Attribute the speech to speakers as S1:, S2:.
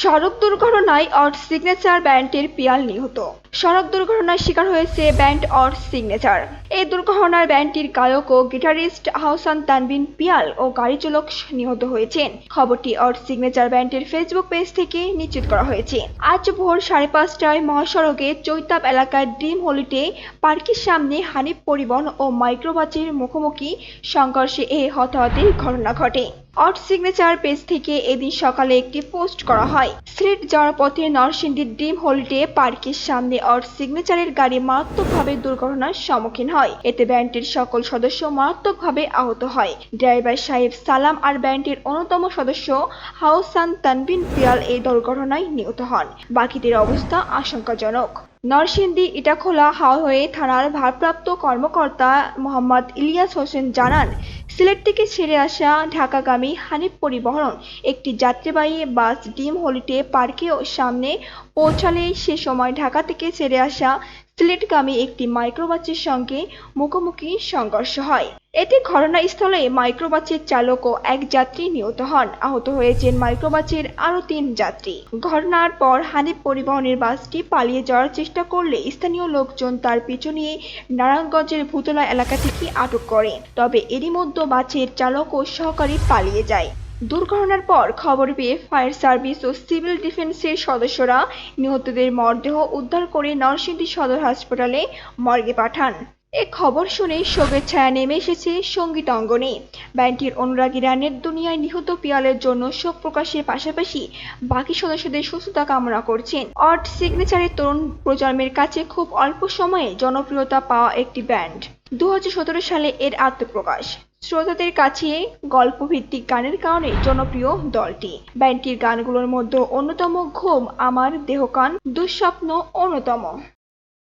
S1: সড়ক দুর্ঘটনায় অর্থ সিগনেচার ব্যান্ডের পিয়াল নিহত। সড়ক দুর্ঘটনার শিকার হয়েছে ব্যান্ড অট সিগনেচার। এই দুর্ঘটনার ব্যান্ডটির গায়ক ও গিটারিস্ট আহসান তানবিন পিয়াল ও গাড়ি চালক নিহত হয়েছেন। খবরটি অট সিগনেচার ব্যান্ডের ফেসবুক পেজ থেকে নিশ্চিত করা হয়েছে। আজ ভোর সাড়ে পাঁচটায় মহাসড়কে চৈতাব এলাকার ড্রিম হলিডে পার্কের সামনে হানিফ পরিবহন ও মাইক্রোবাসের মুখোমুখি সংঘর্ষে এই হতাহতের ঘটনা ঘটে। অট সিগনেচার পেজ থেকে এদিন সকালে একটি পোস্ট করা হয়। সিলেট যাওয়ার পথে নরসিংদীর ড্রিম হলিডে পার্কের সামনে অট সিগনেচারের গাড়ি মারাত্মকভাবে দুর্ঘটনার সম্মুখীন হয়। এতে ব্যান্ডটির সকল সদস্য মারাত্মকভাবে আহত হয়। ড্রাইভার সাহেব সালাম আর ব্যান্ডটির অন্যতম সদস্য হাউসান তানবিন পিয়াল এই দুর্ঘটনায় নিহত হন। বাকিদের অবস্থা আশঙ্কাজনক। নরসিংদী ইটাখোলা হাওয়ে থানার ভারপ্রাপ্ত কর্মকর্তা মোহাম্মদ ইলিয়াস হোসেন জানান, সিলেট থেকে ছেড়ে আসা ঢাকাগামী হানিফ পরিবহন একটি যাত্রীবাহী বাস ডিম হলিডে পার্কেও সামনে পৌঁছালে সে সময় ঢাকা থেকে ছেড়ে আসা সিলেটগামী একটি মাইক্রোবাসের সঙ্গে মুখোমুখি সংঘর্ষ হয়। এতে ঘটনাস্থলে মাইক্রোবাসের চালক ও এক যাত্রী নিহত হন। আহত হয়েছেন মাইক্রোবাসের আরও তিন যাত্রী। ঘটনার পর হানিফ পরিবহনের বাসটি পালিয়ে যাওয়ার চেষ্টা করলে স্থানীয় লোকজন তার পিছু নিয়ে নারায়ণগঞ্জের ভূতলা এলাকা থেকে আটক করে। তবে এরই মধ্যে বাসের চালক ও সহকারী পালিয়ে যায়। দুর্ঘটনার পর খবর পেয়ে ফায়ার সার্ভিস ও সিভিল ডিফেন্সের সদস্যরা নিহতদের মরদেহ উদ্ধার করে নরসিংদী সদর হাসপাতালে মর্গে পাঠান। এ খবর শুনে শোকের ছায়া নেমে এসেছে সংগীত অঙ্গনে। ব্যান্ডটির অনুরাগীরা নেট দুনিয়ায় নিহত পিয়ালের জন্য শোক প্রকাশের পাশাপাশি বাকি সদস্যদের সুস্থতা কামনা করছেন। অট সিগনেচারের তরুণ প্রজন্মের কাছে খুব অল্প সময়ে জনপ্রিয়তা পাওয়া একটি ব্যান্ড। দু হাজার সতেরো সালে এর আত্মপ্রকাশ। শ্রোতাদের কাছে গল্পভিত্তিক গানের কারণে জনপ্রিয় দলটি। ব্যান্ডটির গানগুলোর মধ্যে অন্যতম ঘুম, আমার দেহকান, দুঃস্বপ্ন অন্যতম।